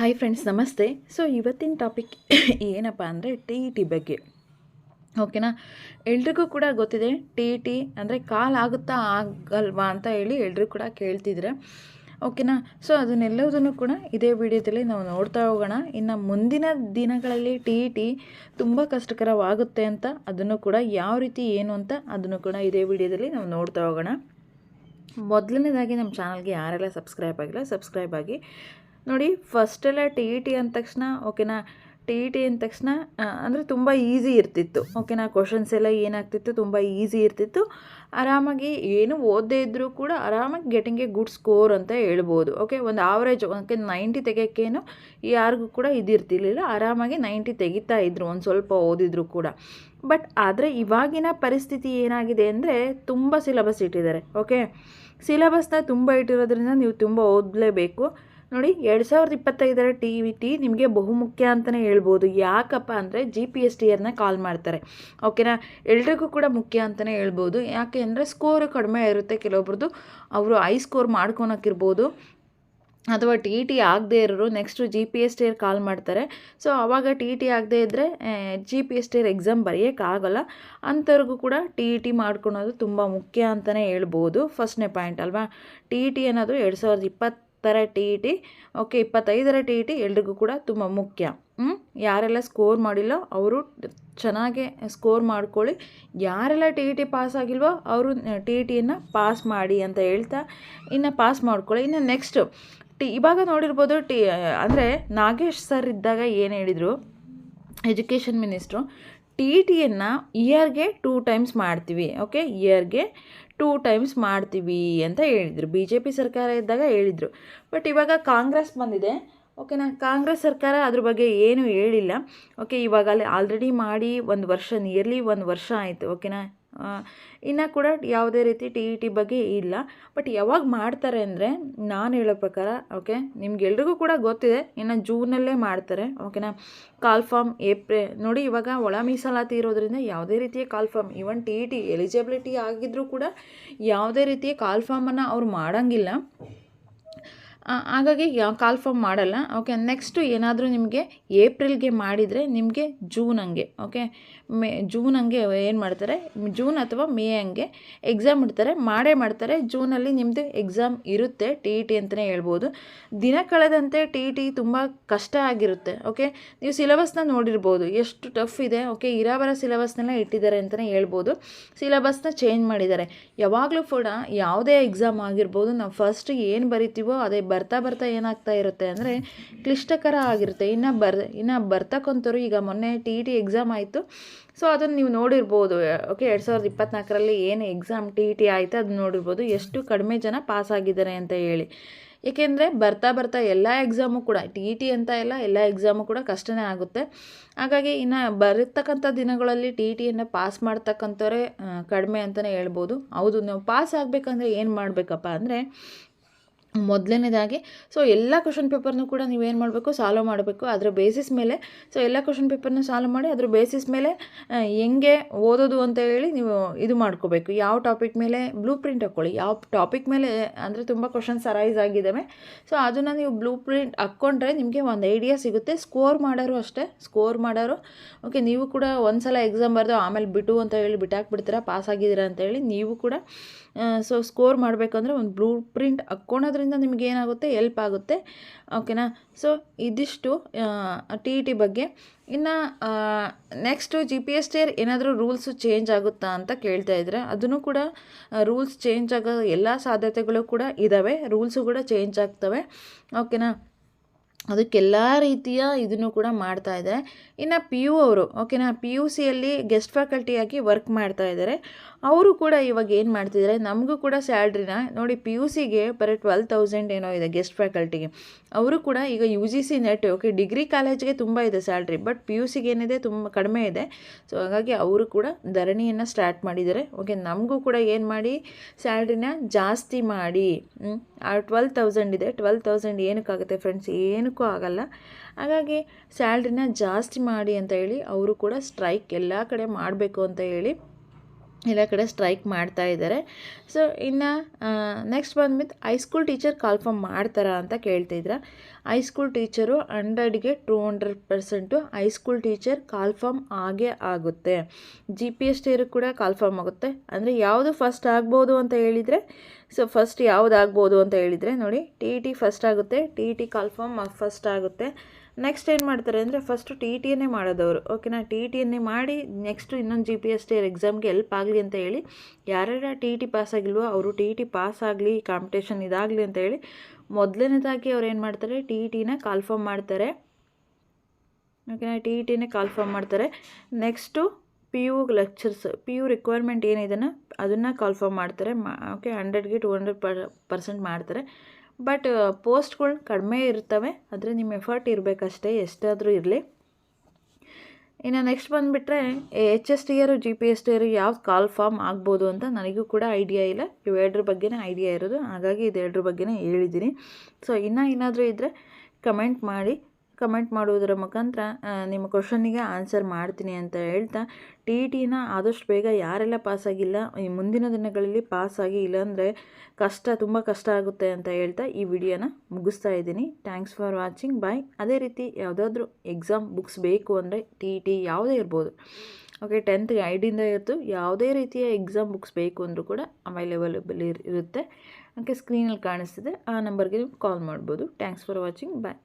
Hi friends ನಮಸ್ತೆ. So ಇವತ್ತಿನ topic ಏನಪ್ಪ ಅಂದರೆ ಟಿ ಇ ಟಿ ಬಗ್ಗೆ. ಓಕೆನಾ ಎಲ್ರಿಗೂ ಕೂಡ ಗೊತ್ತಿದೆ ಟಿ ಇ ಟಿ ಅಂದರೆ ಕಾಲ್ ಆಗುತ್ತಾ ಆಗಲ್ವಾ ಅಂತ ಹೇಳಿ ಎಲ್ಲರೂ ಕೂಡ ಕೇಳ್ತಿದ್ರೆ. ಓಕೆನಾ ಸೊ ಅದನ್ನೆಲ್ಲದನ್ನು ಕೂಡ ಇದೇ ವಿಡಿಯೋದಲ್ಲಿ ನಾವು ನೋಡ್ತಾ ಹೋಗೋಣ. ಇನ್ನು ಮುಂದಿನ ದಿನಗಳಲ್ಲಿ ಟಿ ಇ ಟಿ ತುಂಬ ಕಷ್ಟಕರವಾಗುತ್ತೆ ಅಂತ ಅದನ್ನು ಕೂಡ ಯಾವ ರೀತಿ ಏನು ಅಂತ ಅದನ್ನು ಕೂಡ ಇದೇ ವಿಡಿಯೋದಲ್ಲಿ ನಾವು ನೋಡ್ತಾ ಹೋಗೋಣ. ಮೊದಲನೇದಾಗಿ ನಮ್ಮ ಚಾನಲ್ಗೆ ಯಾರೆಲ್ಲ ಸಬ್ಸ್ಕ್ರೈಬ್ ಆಗಿಲ್ಲ ಸಬ್ಸ್ಕ್ರೈಬ್ ಆಗಿ ನೋಡಿ ಫಸ್ಟೆಲ್ಲ ಟಿ ಇ ಟಿ ಅಂದ ತಕ್ಷಣ ಓಕೆನಾ ಟಿ ಇ ಟಿ ಅಂದ ತಕ್ಷಣ ಅಂದರೆ ತುಂಬ ಈಸಿ ಇರ್ತಿತ್ತು. ಓಕೆನಾ ಕ್ವಶನ್ಸ್ ಎಲ್ಲ ಏನಾಗ್ತಿತ್ತು, ತುಂಬ ಈಸಿ ಇರ್ತಿತ್ತು. ಆರಾಮಾಗಿ ಏನು ಓದದೇ ಇದ್ದರೂ ಕೂಡ ಆರಾಮಾಗಿ ಗೆಟಿಂಗ್ ಎ ಗುಡ್ ಸ್ಕೋರ್ ಅಂತ ಹೇಳ್ಬೋದು. ಓಕೆ ಒಂದು ಆವ್ರೇಜ್ ಓಕೆ ನೈಂಟಿ ತೆಗೆಯೋಕ್ಕೇನು ಯಾರಿಗೂ ಕೂಡ ಇದಿರ್ತಿರ್ಲಿಲ್ಲ. ಆರಾಮಾಗಿ ನೈಂಟಿ ತೆಗಿತಾ ಇದ್ರು, ಒಂದು ಸ್ವಲ್ಪ ಓದಿದ್ರು ಕೂಡ. ಬಟ್ ಆದರೆ ಇವಾಗಿನ ಪರಿಸ್ಥಿತಿ ಏನಾಗಿದೆ ಅಂದರೆ ತುಂಬ ಸಿಲೆಬಸ್ ಇಟ್ಟಿದ್ದಾರೆ. ಓಕೆ ಸಿಲೆಬಸ್ನ ತುಂಬ ಇಟ್ಟಿರೋದ್ರಿಂದ ನೀವು ತುಂಬ ಓದಲೇಬೇಕು. ನೋಡಿ, ಎರಡು ಸಾವಿರದ ಇಪ್ಪತ್ತೈದರ ಟಿ ವಿ ಟಿ ನಿಮಗೆ ಬಹುಮುಖ್ಯ ಅಂತಲೇ ಹೇಳ್ಬೋದು. ಯಾಕಪ್ಪ ಅಂದರೆ ಜಿ ಪಿ ಎಸ್ ಟಿ ಅನ್ನ ಕಾಲ್ ಮಾಡ್ತಾರೆ. ಓಕೆನಾ ಎಲ್ರಿಗೂ ಕೂಡ ಮುಖ್ಯ ಅಂತಲೇ ಹೇಳ್ಬೋದು. ಯಾಕೆ ಅಂದರೆ ಸ್ಕೋರು ಕಡಿಮೆ ಇರುತ್ತೆ. ಕೆಲವೊಬ್ರದ್ದು ಅವರು ಐ ಸ್ಕೋರ್ ಮಾಡ್ಕೊಳಕ್ಕಿರ್ಬೋದು. ಅಥವಾ ಟಿ ಟಿ ಆಗದೇ ಇರೋರು next G P S T R call ಮಾಡ್ತಾರೆ. ಸೊ ಆವಾಗ ಟಿ ಟಿ ಆಗದೇ ಇದ್ದರೆ G P S T R exam ಬರೆಯೋಕ್ಕಾಗಲ್ಲ ಅಂಥವ್ರಿಗೂ ಕೂಡ ಟಿ ಇ ಟಿ ಮಾಡ್ಕೊಳೋದು ತುಂಬ ಮುಖ್ಯ ಅಂತಲೇ ಹೇಳ್ಬೋದು. ಫಸ್ಟ್ನೇ ಪಾಯಿಂಟ್ ಅಲ್ವಾ? ಟಿ ಇ ಟಿ ಅನ್ನೋದು ಎರಡು ಸಾವಿರದ ಇಪ್ಪತ್ತು ತರ ಟಿ ಇ ಟಿ ಓಕೆ ಇಪ್ಪತ್ತೈದರ ಟಿ ಇ ಟಿ ಎಲ್ರಿಗೂ ಕೂಡ ತುಂಬ ಮುಖ್ಯ. ಯಾರೆಲ್ಲ ಸ್ಕೋರ್ ಮಾಡಿಲ್ಲೋ ಅವರು ಚೆನ್ನಾಗೆ ಸ್ಕೋರ್ ಮಾಡ್ಕೊಳ್ಳಿ. ಯಾರೆಲ್ಲ ಟಿ ಇ ಟಿ ಪಾಸ್ ಆಗಿಲ್ವೋ ಅವರು ಟಿ ಇ ಟಿಯನ್ನು ಪಾಸ್ ಮಾಡಿ ಅಂತ ಹೇಳ್ತಾ ಇನ್ನು ಪಾಸ್ ಮಾಡ್ಕೊಳ್ಳಿ. ಇನ್ನು ನೆಕ್ಸ್ಟು ಟಿ, ಇವಾಗ ನೋಡಿರ್ಬೋದು ಟಿ, ಅಂದರೆ ನಾಗೇಶ್ ಸರ್ ಇದ್ದಾಗ ಏನು ಹೇಳಿದರು? ಎಜುಕೇಷನ್ ಮಿನಿಸ್ಟ್ರು ಟಿ ಟಿಯನ್ನು ಇಯರ್ಗೆ ಟೂ ಟೈಮ್ಸ್ ಮಾಡ್ತೀವಿ ಓಕೆ ಇಯರ್ಗೆ ಟೂ ಟೈಮ್ಸ್ ಮಾಡ್ತೀವಿ ಅಂತ ಹೇಳಿದರು. ಬಿ ಜೆ ಪಿ ಸರ್ಕಾರ ಇದ್ದಾಗ ಹೇಳಿದರು. ಬಟ್ ಇವಾಗ ಕಾಂಗ್ರೆಸ್ ಬಂದಿದೆ ಓಕೆನಾ ಕಾಂಗ್ರೆಸ್ ಸರ್ಕಾರ ಅದ್ರ ಬಗ್ಗೆ ಏನೂ ಹೇಳಿಲ್ಲ ಓಕೆ ಇವಾಗ ಅಲ್ಲಿ ಆಲ್ರೆಡಿ ಮಾಡಿ ಒಂದು ವರ್ಷ ನಿಯರ್ಲಿ ಒಂದು ವರ್ಷ ಆಯಿತು ಓಕೆನಾ ಇನ್ನು ಕೂಡ ಯಾವುದೇ ರೀತಿ ಟಿ ಇ ಟಿ ಬಗ್ಗೆ ಇಲ್ಲ. ಬಟ್ ಯಾವಾಗ ಮಾಡ್ತಾರೆ ಅಂದರೆ ನಾನು ಹೇಳೋ ಪ್ರಕಾರ ಓಕೆ ನಿಮ್ಗೆಲ್ರಿಗೂ ಕೂಡ ಗೊತ್ತಿದೆ, ಇನ್ನು ಜೂನಲ್ಲೇ ಮಾಡ್ತಾರೆ ಓಕೆನಾ ಕಾಲ್ ಫಾರ್ಮ್ ಏಪ್ರಿಲ್, ನೋಡಿ ಇವಾಗ ಒಳ ಮೀಸಲಾತಿ ಇರೋದ್ರಿಂದ ಯಾವುದೇ ರೀತಿಯ call form even T E T eligibility ಆಗಿದ್ದರೂ ಕೂಡ ಯಾವುದೇ ರೀತಿಯ ಕಾಲ್ ಫಾರ್ಮನ್ನು ಅವ್ರು ಮಾಡೋಂಗಿಲ್ಲ. ಹಾಗಾಗಿ ಕಾಲ್ ಫಾರ್ಮ್ ಮಾಡಲ್ಲ. ಓಕೆ ನೆಕ್ಸ್ಟು ಏನಾದರೂ ನಿಮಗೆ ಏಪ್ರಿಲ್ಗೆ ಮಾಡಿದರೆ ನಿಮಗೆ ಜೂನ್ ಹಂಗೆ ಓಕೆ ಮೇ ಜೂನ್ ಹಂಗೆ ಏನು ಮಾಡ್ತಾರೆ? ಜೂನ್ ಅಥವಾ ಮೇ ಹಂಗೆ ಎಕ್ಸಾಮ್ ಇಡ್ತಾರೆ. ಮಾಡೇ ಮಾಡ್ತಾರೆ. ಜೂನಲ್ಲಿ ನಿಮ್ಮದು ಎಕ್ಸಾಮ್ ಇರುತ್ತೆ ಟಿ ಇ ಟಿ ಅಂತಲೇ ಹೇಳ್ಬೋದು. ದಿನ ಕಳೆದಂತೆ ಟಿ ಇ ಟಿ ತುಂಬ ಕಷ್ಟ ಆಗಿರುತ್ತೆ ಓಕೆ ನೀವು ಸಿಲೆಬಸ್ನ ನೋಡಿರ್ಬೋದು, ಎಷ್ಟು ಟಫ್ ಇದೆ ಓಕೆ ಇರಾಬರ ಸಿಲೆಬಸ್ನೆಲ್ಲ ಇಟ್ಟಿದ್ದಾರೆ ಅಂತಲೇ ಹೇಳ್ಬೋದು. ಸಿಲೆಬಸ್ನ ಚೇಂಜ್ ಮಾಡಿದ್ದಾರೆ. ಯಾವಾಗಲೂ ಕೂಡ ಯಾವುದೇ ಎಕ್ಸಾಮ್ ಆಗಿರ್ಬೋದು, ನಾವು ಫಸ್ಟ್ ಏನು ಬರಿತೀವೋ ಅದೇ ಬರ್ತಾ ಬರ್ತಾ ಏನಾಗ್ತಾ ಇರುತ್ತೆ ಅಂದರೆ ಕ್ಲಿಷ್ಟಕರ ಆಗಿರುತ್ತೆ. ಇನ್ನು ಬರ್, ಇನ್ನು ಬರ್ತಕ್ಕಂಥವ್ರು ಈಗ ಮೊನ್ನೆ ಟಿ ಇ ಟಿ ಎಕ್ಸಾಮ್ ಆಯಿತು. ಸೊ ಅದನ್ನು ನೀವು ನೋಡಿರ್ಬೋದು. ಓಕೆ ಎರಡು ಸಾವಿರದ ಇಪ್ಪತ್ನಾಲ್ಕರಲ್ಲಿ ಏನು ಎಕ್ಸಾಮ್ ಟಿ ಇ ಟಿ ಆಯಿತು ಅದನ್ನ ನೋಡಿರ್ಬೋದು. ಎಷ್ಟು ಕಡಿಮೆ ಜನ ಪಾಸ್ ಆಗಿದ್ದಾರೆ ಅಂತ ಹೇಳಿ. ಏಕೆಂದರೆ ಬರ್ತಾ ಬರ್ತಾ ಎಲ್ಲ ಎಕ್ಸಾಮು ಕೂಡ ಟಿ ಇ ಟಿ ಅಂತ ಎಲ್ಲ ಎಲ್ಲ ಎಕ್ಸಾಮು ಕೂಡ ಕಷ್ಟನೇ ಆಗುತ್ತೆ. ಹಾಗಾಗಿ ಇನ್ನು ಬರತಕ್ಕಂಥ ದಿನಗಳಲ್ಲಿ ಟಿ ಇ ಟಿಯನ್ನು ಪಾಸ್ ಮಾಡ್ತಕ್ಕಂಥವ್ರೆ ಕಡಿಮೆ ಅಂತಲೇ ಹೇಳ್ಬೋದು. ಹೌದು, ನಾವು ಪಾಸ್ ಆಗಬೇಕಂದ್ರೆ ಏನು ಮಾಡಬೇಕಪ್ಪ ಅಂದರೆ ಮೊದಲನೇದಾಗಿ ಸೊ ಎಲ್ಲ ಕ್ವಶನ್ ಪೇಪರ್ನೂ ಕೂಡ ನೀವೇನು ಮಾಡಬೇಕು ಸಾಲ್ವ್ ಮಾಡಬೇಕು. ಅದರ ಬೇಸಿಸ್ ಮೇಲೆ ಸೊ ಎಲ್ಲ ಕ್ವಶನ್ ಪೇಪರ್ನ ಸಾಲ್ವ್ ಮಾಡಿ, ಅದ್ರ ಬೇಸಿಸ್ ಮೇಲೆ ಹೆಂಗೆ ಓದೋದು ಅಂತ ಹೇಳಿ ನೀವು ಇದು ಮಾಡ್ಕೋಬೇಕು. ಯಾವ ಟಾಪಿಕ್ ಮೇಲೆ ಬ್ಲೂ ಪ್ರಿಂಟ್ ಹಾಕ್ಕೊಳ್ಳಿ ಯಾವ ಟಾಪಿಕ್ ಮೇಲೆ, ಅಂದರೆ ತುಂಬ ಕ್ವಶನ್ಸ್ ಅರೈಸ್ ಆಗಿದ್ದಾವೆ ಸೊ ಅದನ್ನು ನೀವು ಬ್ಲೂ ಪ್ರಿಂಟ್ ಹಾಕ್ಕೊಂಡ್ರೆ ನಿಮಗೆ ಒಂದು ಐಡಿಯಾ ಸಿಗುತ್ತೆ. ಸ್ಕೋರ್ ಮಾಡೋರು ಅಷ್ಟೇ. ಸ್ಕೋರ್ ಮಾಡೋರು ಓಕೆ ನೀವು ಕೂಡ ಒಂದು ಸಲ ಎಕ್ಸಾಮ್ ಬರೆದು ಆಮೇಲೆ ಬಿಟ್ಟು ಅಂತ ಹೇಳಿ ಬಿಟ್ಟಾಕ್ಬಿಡ್ತೀರಾ ಪಾಸ್ ಆಗಿದ್ದೀರಾ ಅಂತ ಹೇಳಿ ನೀವು ಕೂಡ ಸೊ ಸ್ಕೋರ್ ಮಾಡಬೇಕಂದ್ರೆ ಒಂದು ಬ್ಲೂ ಪ್ರಿಂಟ್ ಹಾಕ್ಕೊಳೋದ್ರಿಂದ ನಿಮ್ಗೆ ಏನಾಗುತ್ತೆ? ಎಲ್ಪ್ ಆಗುತ್ತೆ. ಓಕೆನಾ ಸೊ ಇದಿಷ್ಟು ಟಿ ಇ ಟಿ ಬಗ್ಗೆ. ಇನ್ನು next G P S T R ಏನಾದರೂ ರೂಲ್ಸು ಚೇಂಜ್ ಆಗುತ್ತಾ ಅಂತ ಕೇಳ್ತಾ ಇದ್ದರೆ ಅದನ್ನು ಕೂಡ ರೂಲ್ಸ್ ಚೇಂಜ್ ಆಗೋ ಎಲ್ಲ ಸಾಧ್ಯತೆಗಳು ಕೂಡ ಇದ್ದಾವೆ ರೂಲ್ಸು ಕೂಡ ಚೇಂಜ್ ಆಗ್ತವೆ. ಓಕೆನಾ ಅದಕ್ಕೆಲ್ಲ ರೀತಿಯ ಇದನ್ನು ಕೂಡ ಮಾಡ್ತಾ ಇದ್ದಾರೆ. ಇನ್ನು ಪಿ ಯು ಅವರು ಓಕೆನಾ ಪಿ ಯು ಸಿಯಲ್ಲಿ ಗೆಸ್ಟ್ ಫ್ಯಾಕಲ್ಟಿಯಾಗಿ ವರ್ಕ್ ಮಾಡ್ತಾ ಇದ್ದಾರೆ. ಅವರು ಕೂಡ ಇವಾಗ ಏನು ಮಾಡ್ತಿದ್ದಾರೆ? ನಮಗೂ ಕೂಡ ಸ್ಯಾಲ್ರಿನ ನೋಡಿ ಪಿ ಯು ಸಿಗೆ ಬರೀ ಟ್ವೆಲ್ ತೌಸಂಡ್ ಏನೋ ಇದೆ ಗೆಸ್ಟ್ ಫ್ಯಾಕಲ್ಟಿಗೆ ಅವರು ಕೂಡ ಈಗ U G C NET okay degree ಕಾಲೇಜ್ಗೆ ತುಂಬ ಇದೆ ಸ್ಯಾಲ್ರಿ ಬಟ್ ಪಿ ಯು ಸಿಗೆ ಏನಿದೆ ತುಂಬ ಕಡಿಮೆ ಇದೆ. ಸೊ ಹಾಗಾಗಿ ಅವರು ಕೂಡ ಧರಣಿಯನ್ನು ಸ್ಟಾರ್ಟ್ ಮಾಡಿದ್ದಾರೆ. ಓಕೆ ನಮಗೂ ಕೂಡ ಏನು ಮಾಡಿ? ಸ್ಯಾಲ್ರಿನ ಜಾಸ್ತಿ ಮಾಡಿ. ಆ ಟ್ವೆಲ್ ತೌಸಂಡ್ ಇದೆ. ಟ್ವೆಲ್ ತೌಸಂಡ್ ಏನಕ್ಕಾಗುತ್ತೆ ಫ್ರೆಂಡ್ಸ್ ಏನಕ್ಕೂ ಆಗಲ್ಲ. ಹಾಗಾಗಿ ಸ್ಯಾಲ್ರಿನ ಜಾಸ್ತಿ ಮಾಡಿ ಅಂತ ಹೇಳಿ, ಅವರು ಕೂಡ ಸ್ಟ್ರೈಕ್ ಎಲ್ಲ ಕಡೆ ಮಾಡಬೇಕು ಅಂತ ಹೇಳಿ ಎಲ್ಲ ಕಡೆ ಸ್ಟ್ರೈಕ್ ಮಾಡ್ತಾ ಇದ್ದಾರೆ. ಸೊ ಇನ್ನು ನೆಕ್ಸ್ಟ್ ಬಂದ್ಬಿಟ್ಟು ಹೈಸ್ಕೂಲ್ ಟೀಚರ್ ಕಾಲ್ಫಾರ್ಮ್ ಮಾಡ್ತಾರಾ ಅಂತ ಕೇಳ್ತಿದ್ರ. High school teacher ಹಂಡ್ರೆಡ್ಗೆ two hundred percent high school teacher call form ಆಗೇ ಆಗುತ್ತೆ. ಜಿ ಪಿ ಎಸ್ ಟಿ ಕೂಡ ಕಾಲ್ಫಾರ್ಮ್ ಆಗುತ್ತೆ. ಅಂದರೆ ಯಾವುದು ಫಸ್ಟ್ ಆಗ್ಬೋದು ಅಂತ ಹೇಳಿದರೆ ಸೊ ಫಸ್ಟ್ ಯಾವುದಾಗ್ಬೋದು ಅಂತ ಹೇಳಿದರೆ ನೋಡಿ ಟಿ ಇ ಟಿ ಫಸ್ಟ್ ಆಗುತ್ತೆ. T E T call form first ಆಗುತ್ತೆ. ನೆಕ್ಸ್ಟ್ ಏನು ಮಾಡ್ತಾರೆ ಅಂದರೆ ಫಸ್ಟು ಟಿ ಟಿ ಟಿಯನ್ನೇ ಮಾಡೋದವರು. ಓಕೆನಾ ಟಿ ಟಿಯನ್ನೇ ಮಾಡಿ ನೆಕ್ಸ್ಟು ಇನ್ನೊಂದು ಜಿ ಪಿ ಎಸ್ ಟಿ ಎಕ್ಸಾಮ್ಗೆ ಹೆಲ್ಪ್ ಆಗಲಿ ಅಂತ ಹೇಳಿ, ಯಾರ್ಯಾರ ಟಿ ಟಿ ಪಾಸ್ ಆಗಿಲ್ವೋ ಅವರು ಟಿ ಟಿ ಪಾಸ್ ಆಗಲಿ ಕಾಂಪಿಟೇಷನ್ ಇದಾಗಲಿ ಅಂತ ಹೇಳಿ ಮೊದಲನೇದಾಗಿ ಅವ್ರು ಏನು ಮಾಡ್ತಾರೆ ಟಿ ಇ ಟಿನ ಕಾಲ್ಫಾರ್ಮ್ ಮಾಡ್ತಾರೆ. ಓಕೆನಾ ಟಿ ಇ ಟಿನೇ ಕಾಲ್ಫಾರ್ಮ್ ಮಾಡ್ತಾರೆ. Next P U lecturers P U requirement ಏನಿದೆ ಅದನ್ನು ಕಾಲ್ಫಾರ್ಮ್ ಮಾಡ್ತಾರೆ. ಮಾ ಓಕೆ ಹಂಡ್ರೆಡ್ಗೆ ಟು ಹಂಡ್ರೆಡ್ ಪರ್ ಪರ್ಸೆಂಟ್ ಮಾಡ್ತಾರೆ. ಬಟ್ ಪೋಸ್ಟ್ಗಳು ಕಡಿಮೆ ಇರ್ತವೆ, ಆದರೆ ನಿಮ್ಮ ಎಫರ್ಟ್ ಇರಬೇಕಷ್ಟೇ, ಎಷ್ಟಾದರೂ ಇರಲಿ. ಇನ್ನು ನೆಕ್ಸ್ಟ್ ಬಂದುಬಿಟ್ರೆ H S T R G P S T R ಯಾವ್ದು ಕಾಲ್ ಫಾರ್ಮ್ ಆಗ್ಬೋದು ಅಂತ ನನಗೂ ಕೂಡ ಐಡಿಯಾ ಇಲ್ಲ. ಇವೆರಡ್ರ ಬಗ್ಗೆನೇ ಐಡಿಯಾ ಇರೋದು, ಹಾಗಾಗಿ ಇದೆರಡ್ರ ಬಗ್ಗೆನೇ ಹೇಳಿದ್ದೀನಿ ಸೊ, ಇನ್ನೂ ಏನಾದರೂ ಇದ್ದರೆ ಕಮೆಂಟ್ ಮಾಡಿ. ಕಮೆಂಟ್ ಮಾಡುವುದರ ಮುಖಾಂತರ ನಿಮ್ಮ ಕ್ವಶನ್ನಿಗೆ ಆನ್ಸರ್ ಮಾಡ್ತೀನಿ ಅಂತ ಹೇಳ್ತಾ ಟಿ ಇ ಟಿನ ಆದಷ್ಟು ಬೇಗ ಯಾರೆಲ್ಲ ಪಾಸಾಗಿಲ್ಲ ಈ ಮುಂದಿನ ದಿನಗಳಲ್ಲಿ ಪಾಸಾಗಿ ಇಲ್ಲಾಂದರೆ ಕಷ್ಟ, ತುಂಬ ಕಷ್ಟ ಆಗುತ್ತೆ ಅಂತ ಹೇಳ್ತಾ ಈ ವಿಡಿಯೋನ ಮುಗಿಸ್ತಾ ಇದ್ದೀನಿ. ಥ್ಯಾಂಕ್ಸ್ ಫಾರ್ ವಾಚಿಂಗ್ ಬಾಯ್ ಅದೇ ರೀತಿ ಯಾವುದಾದ್ರೂ ಎಕ್ಸಾಮ್ ಬುಕ್ಸ್ ಬೇಕು ಅಂದರೆ ಟಿ ಇ ಟಿ ಯಾವುದೇ ಇರ್ಬೋದು. ಓಕೆ ಟೆಂತ್ ಗೈಡಿಂದ ಇರ್ತು ಯಾವುದೇ ರೀತಿಯ ಎಕ್ಸಾಮ್ ಬುಕ್ಸ್ ಬೇಕು ಅಂದರೂ ಕೂಡ ಅವೈಲೇಬಲ್ ಇರುತ್ತೆ. ಓಕೆ ಸ್ಕ್ರೀನಲ್ಲಿ ಕಾಣಿಸ್ತಿದೆ. ಆ ನಂಬರ್ಗೆ ನೀವು ಕಾಲ್ ಮಾಡ್ಬೋದು. Thanks for watching bye